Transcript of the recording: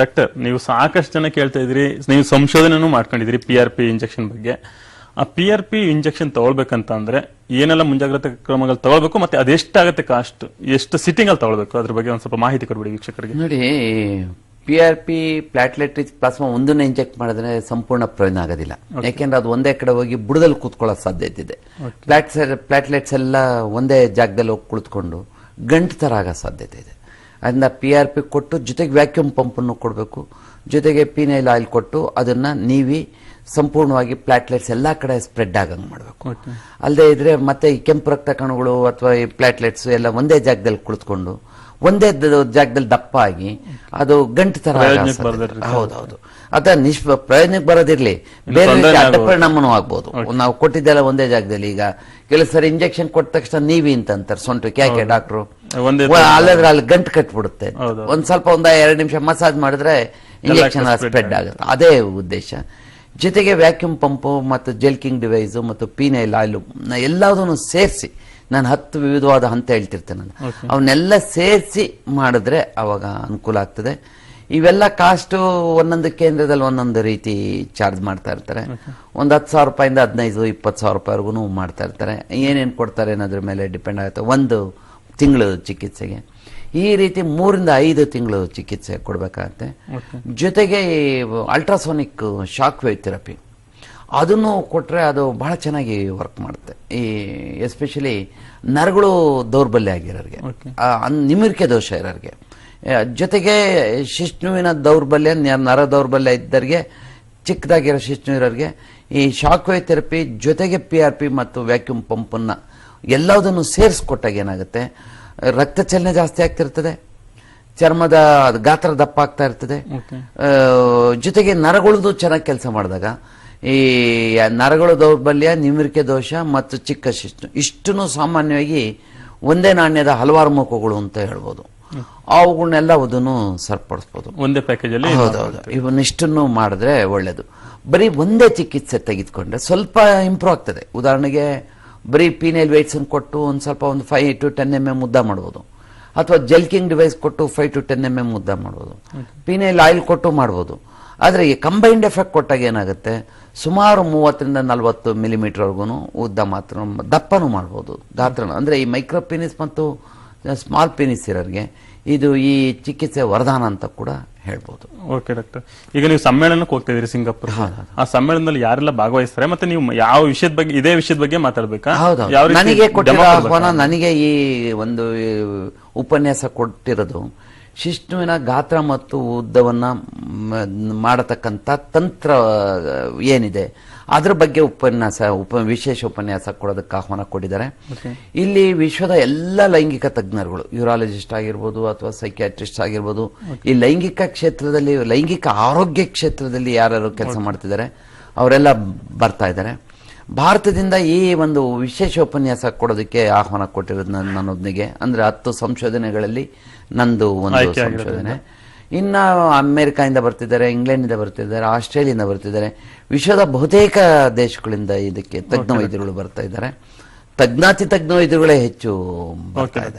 Doctor ನೀವು ಸಾಕಷ್ಟು ಜನ ಕೇಳ್ತಾ ಇದ್ರಿ ನೀವು ಸಂಶೋಧನೆನೂ ಮಾಡ್ಕೊಂಡಿದ್ರಿ ಪಿ ಆರ್ ಪಿ ಇಂಜೆಕ್ಷನ್ ಬಗ್ಗೆ. ಆ ಪಿ ಆರ್ ಪಿ ಇಂಜೆಕ್ಷನ್ ತಗೊಳ್ಬೇಕಂತ ಅಂದ್ರೆ ಏನೆಲ್ಲ ಮುಂಜಾಗ್ರತಾ ಕ್ರಮಗಳು ತಗೊಳ್ಬೇಕು ಮತ್ತೆ ಅದೆಷ್ಟಾಗತ್ತೆ ಕಾಸ್ಟ್ ಎಷ್ಟು ಸಿಟ್ಟಿಂಗ್ ಅಲ್ಲಿ ತಗೊಳ್ಬೇಕು? ಅದ್ರ ಬಗ್ಗೆ ಒಂದ್ ಸ್ವಲ್ಪ ಮಾಹಿತಿ ಕೊಡ್ಬಿಡಿ ವೀಕ್ಷಕರಿಗೆ. ನೋಡಿ P R P platelet rich plasma ಒಂದನ್ನ ಇಂಜೆಕ್ಟ್ ಮಾಡಿದ್ರೆ ಸಂಪೂರ್ಣ ಪ್ರಯೋಜನ ಆಗೋದಿಲ್ಲ. ಯಾಕೆಂದ್ರೆ ಅದು ಒಂದೇ ಕಡೆ ಹೋಗಿ ಬುಡದಲ್ಲಿ ಕೂತ್ಕೊಳ್ಳೋ ಸಾಧ್ಯತೆ ಇದೆ ಪ್ಲಾಟ್ಸ್ ಪ್ಲಾಟ್ಲೆಟ್ಸ್ ಎಲ್ಲ ಒಂದೇ ಜಾಗದಲ್ಲಿ ಹೋಗಿ ಕುಳಿತುಕೊಂಡು ಗಂಟು ಥರ ಆಗೋ ಸಾಧ್ಯತೆ ಇದೆ. ಅದರಿಂದ ಪಿ ಆರ್ ಪಿ ಕೊಟ್ಟು ಜೊತೆಗೆ ವ್ಯಾಕ್ಯೂಮ್ ಪಂಪನ್ನು ಕೊಡಬೇಕು. ಜೊತೆಗೆ ಪೀನೈಲ್ ಆಯಿಲ್ ಕೊಟ್ಟು ಅದನ್ನ ನೀವಿ ಸಂಪೂರ್ಣವಾಗಿ ಪ್ಲಾಟ್ಲೆಟ್ಸ್ ಎಲ್ಲ ಕಡೆ ಸ್ಪ್ರೆಡ್ ಆಗಂಗೆ ಮಾಡಬೇಕು. ಅಲ್ಲದೆ ಇದ್ರೆ ಮತ್ತೆ ಈ ಕೆಂಪು ರಕ್ತ ಕಣಗಳು ಅಥವಾ ಈ ಪ್ಲಾಟ್ಲೆಟ್ಸ್ ಎಲ್ಲ ಒಂದೇ ಜಾಗದಲ್ಲಿ ಕುಳಿತುಕೊಂಡು ಒಂದೇ ಜಾಗದಲ್ಲಿ ದಪ್ಪ ಆಗಿ ಅದು ಗಂಟು ತರ ಹೌದೌದು. ಅದ ನಿಶ್ ಪ್ರಯೋಜನಕ್ಕೆ ಬರೋದಿರ್ಲಿ. ಬೇರೆ ಪರಿಣಾಮನೂ ಆಗ್ಬೋದು. ನಾವು ಕೊಟ್ಟಿದ್ದೆಲ್ಲ ಒಂದೇ ಜಾಗದಲ್ಲಿ ಈಗ ಕೆಲವು ಸರಿ ಇಂಜೆಕ್ಷನ್ ಕೊಟ್ಟ ತಕ್ಷಣ ನೀವಿ ಅಂತ ಅಂತಾರೆ. ಸೊಂಟಕ್ಕೆ ಯಾಕೆ ಡಾಕ್ಟ್ರು ಅಲ್ಲದ್ರೆ ಅಲ್ಲಿ ಗಂಟು ಕಟ್ಬಿಡುತ್ತೆ. ಒಂದ್ ಸ್ವಲ್ಪ ಒಂದ ಎರಡು ನಿಮಿಷ ಮಸಾಜ್ ಮಾಡಿದ್ರೆ ಇಂಜೆಕ್ಷನ್ ಸ್ಪ್ರೆಡ್ ಆಗುತ್ತೆ. ಅದೇ ಉದ್ದೇಶ. ಜೊತೆಗೆ ವ್ಯಾಕ್ಯೂಮ್ ಪಂಪು ಮತ್ತು ಜೆಲ್ಕಿಂಗ್ ಡಿವೈಸು ಮತ್ತು ಪೀನೈಲ್ ಆಯಿಲು ಎಲ್ಲದನ್ನು ಸೇರಿಸಿ ನಾನು ಹತ್ತು ವಿವಿಧವಾದ ಹಂತ ಹೇಳ್ತಿರ್ತೇನೆ ನಾನು. ಅವನ್ನೆಲ್ಲ ಸೇರಿಸಿ ಮಾಡಿದ್ರೆ ಅವಾಗ ಅನುಕೂಲ ಆಗ್ತದೆ. ಇವೆಲ್ಲ ಕಾಸ್ಟು ಒಂದೊಂದು ಕೇಂದ್ರದಲ್ಲಿ ಒಂದೊಂದು ರೀತಿ ಚಾರ್ಜ್ ಮಾಡ್ತಾ ಇರ್ತಾರೆ. ಒಂದು ಹತ್ತು ಸಾವಿರ ರೂಪಾಯಿಂದ ಹದಿನೈದು ಇಪ್ಪತ್ತು ಸಾವಿರ ರೂಪಾಯಿವರೆಗೂ ಮಾಡ್ತಾ ಇರ್ತಾರೆ. ಏನೇನು ಕೊಡ್ತಾರೆ ಅನ್ನೋದ್ರ ಮೇಲೆ ಡಿಪೆಂಡ್ ಆಗುತ್ತೆ. ಒಂದು ತಿಂಗಳು ಚಿಕಿತ್ಸೆಗೆ. ಈ ರೀತಿ ಮೂರಿಂದ ಐದು ತಿಂಗಳು ಚಿಕಿತ್ಸೆ ಕೊಡಬೇಕಾಗತ್ತೆ. ಜೊತೆಗೆ ಈ ಅಲ್ಟ್ರಾಸೋನಿಕ್ ಶಾಕ್ ವೇವ್ ಥೆರಪಿ ಅದನ್ನು ಕೊಟ್ಟರೆ ಅದು ಬಹಳ ಚೆನ್ನಾಗಿ ವರ್ಕ್ ಮಾಡುತ್ತೆ. ಈ ಎಸ್ಪೆಷಲಿ ನರಗಳು ದೌರ್ಬಲ್ಯ ಆಗಿರೋರಿಗೆ. ನಿಮಿರ್ಕೆ ದೋಷ ಇರೋರಿಗೆ. ಜೊತೆಗೆ ಶಿಷ್ಣುವಿನ ದೌರ್ಬಲ್ಯ ನರ ದೌರ್ಬಲ್ಯ ಇದ್ದರಿಗೆ ಚಿಕ್ಕದಾಗಿರೋ ಶಿಷ್ಣು ಇರೋರಿಗೆ ಈ ಶಾಕ್ ವೇವ್ ಥೆರಪಿ ಜೊತೆಗೆ ಪಿ ಆರ್ ಪಿ ಮತ್ತು ವ್ಯಾಕ್ಯೂಮ್ ಪಂಪನ್ನು ಎಲ್ಲದನ್ನು ಸೇರಿಸ್ಕೊಟ್ಟಾಗ ಏನಾಗುತ್ತೆ? ರಕ್ತ ಚಲನೆ ಜಾಸ್ತಿ ಆಗ್ತಿರ್ತದೆ. ಚರ್ಮದ ಗಾತ್ರ ದಪ್ಪ ಆಗ್ತಾ ಇರ್ತದೆ. ಜೊತೆಗೆ ನರಗಳದು ಚೆನ್ನಾಗಿ ಕೆಲಸ ಮಾಡಿದಾಗ ಈ ನರಗಳ ದೌರ್ಬಲ್ಯ ನಿಮಿರಿಕೆ ದೋಷ ಮತ್ತು ಚಿಕ್ಕ ಶಿಷ್ಟು ಇಷ್ಟನ್ನು ಸಾಮಾನ್ಯವಾಗಿ ಒಂದೇ ನಾಣ್ಯದ ಹಲವಾರು ಮುಖಗಳು ಅಂತ ಹೇಳ್ಬೋದು. ಅವುಗಳನ್ನೆಲ್ಲ ಅದನ್ನು ಸರಿಪಡಿಸ್ಬೋದು. ಒಂದೇ ಪ್ಯಾಕೇಜ್ ಅಲ್ಲಿ ಹೌದೌದು ಇವನ್ನಿಷ್ಟನ್ನು ಮಾಡಿದ್ರೆ ಒಳ್ಳೇದು. ಬರೀ ಒಂದೇ ಚಿಕಿತ್ಸೆ ತೆಗೆದುಕೊಂಡ್ರೆ ಸ್ವಲ್ಪ ಇಂಪ್ರೂವ್ ಆಗ್ತದೆ. ಉದಾಹರಣೆಗೆ ಬರೀ ಪೀನೈಲ್ ವೆಯ್ಟ್ಸನ್ನು ಕೊಟ್ಟು ಒಂದು ಸ್ವಲ್ಪ ಒಂದು five to ten m m ಮುದ್ದ ಮಾಡ್ಬೋದು. ಅಥವಾ ಜೆಲ್ಕಿಂಗ್ ಡಿವೈಸ್ ಕೊಟ್ಟು five to ten m m ಮುದ್ದ ಮಾಡ್ಬೋದು. ಪೀನೈಲ್ ಆಯಿಲ್ ಕೊಟ್ಟು ಮಾಡ್ಬೋದು. ಆದರೆ ಈ ಕಂಬೈನ್ಡ್ ಎಫೆಕ್ಟ್ ಕೊಟ್ಟಾಗ ಏನಾಗುತ್ತೆ? ಸುಮಾರು ಮೂವತ್ತರಿಂದ ನಲವತ್ತು ಮಿಲಿಮೀಟರ್ವರೆಗೂ ಉದ್ದ ಮಾತ್ರ ದಪ್ಪನೂ ಮಾಡ್ಬೋದು. ಗಾತ್ರನ ಅಂದರೆ ಈ ಮೈಕ್ರೋ ಪೀನಿಸ್ ಮತ್ತು ಸ್ಮಾಲ್ ಪೇನಿಸ್ ಇರೋರಿಗೆ ಇದು ಈ ಚಿಕಿತ್ಸೆ ವರದಾನ ಅಂತ ಕೂಡ ಹೇಳ್ಬೋದು. ಓಕೆ ಡಾಕ್ಟರ್ ಈಗ ನೀವು ಸಮ್ಮೇಳನಕ್ಕೆ ಹೋಗ್ತಾ ಇದ್ದೀರಿ ಸಿಂಗಾಪುರ್. ಆ ಸಮ್ಮೇಳನದಲ್ಲಿ ಯಾರೆಲ್ಲ ಭಾಗವಹಿಸ್ತಾರೆ? ಮತ್ತೆ ನೀವು ಯಾವ ವಿಷಯದ ಬಗ್ಗೆ ಇದೇ ವಿಷಯದ ಬಗ್ಗೆ ಮಾತಾಡ್ಬೇಕಾ? ಹೌದು ನನಗೆ ಕೊಟ್ಟಿರೋ ಆಹ್ವಾನ ನನಗೆ ಈ ಒಂದು ಉಪನ್ಯಾಸ ಕೊಟ್ಟಿರೋದು ಶಿಷ್ಣುವಿನ ಗಾತ್ರ ಮತ್ತು ಉದ್ದವನ್ನ ಮಾಡತಕ್ಕಂಥ ತಂತ್ರ ಏನಿದೆ ಅದ್ರ ಬಗ್ಗೆ ಉಪನ್ಯಾಸ ಉಪ ವಿಶೇಷ ಉಪನ್ಯಾಸ ಕೊಡೋದಕ್ಕೆ ಆಹ್ವಾನ ಕೊಟ್ಟಿದ್ದಾರೆ. ಇಲ್ಲಿ ವಿಶ್ವದ ಎಲ್ಲ ಲೈಂಗಿಕ ತಜ್ಞರುಗಳು ಯೂರಾಲಜಿಸ್ಟ್ ಆಗಿರ್ಬೋದು ಅಥವಾ ಸೈಕ್ಯಾಟ್ರಿಸ್ಟ್ ಆಗಿರ್ಬೋದು ಈ ಲೈಂಗಿಕ ಕ್ಷೇತ್ರದಲ್ಲಿ ಲೈಂಗಿಕ ಆರೋಗ್ಯ ಕ್ಷೇತ್ರದಲ್ಲಿ ಯಾರ್ಯಾರು ಕೆಲಸ ಮಾಡ್ತಿದ್ದಾರೆ ಅವರೆಲ್ಲ ಬರ್ತಾ ಇದ್ದಾರೆ. ಭಾರತದಿಂದ ಈ ಒಂದು ವಿಶೇಷ ಉಪನ್ಯಾಸ ಕೊಡೋದಕ್ಕೆ ಆಹ್ವಾನ ಕೊಟ್ಟಿರೋದು ನನ್ನ ನನ್ನೊಬ್ನಿಗೆ ಅಂದ್ರೆ ಹತ್ತು ಸಂಶೋಧನೆಗಳಲ್ಲಿ ನಂದು ಒಂದು ಸಂಶೋಧನೆ. ಇನ್ನ ಅಮೇರಿಕಾಯಿಂದ ಬರ್ತಿದ್ದಾರೆ ಇಂಗ್ಲೆಂಡಿಂದ ಬರ್ತಿದ್ದಾರೆ ಆಸ್ಟ್ರೇಲಿಯಿಂದ ಬರ್ತಿದ್ದಾರೆ. ವಿಶ್ವದ ಬಹುತೇಕ ದೇಶಗಳಿಂದ ಇದಕ್ಕೆ ತಜ್ಞ ವೈದ್ಯರುಗಳು ಬರ್ತಾ ಇದ್ದಾರೆ. ತಜ್ಞಾತಿ ತಜ್ಞ ವೈದ್ಯರುಗಳೇ ಹೆಚ್ಚು ಬರ್ತಾ ಇದ್ದಾರೆ.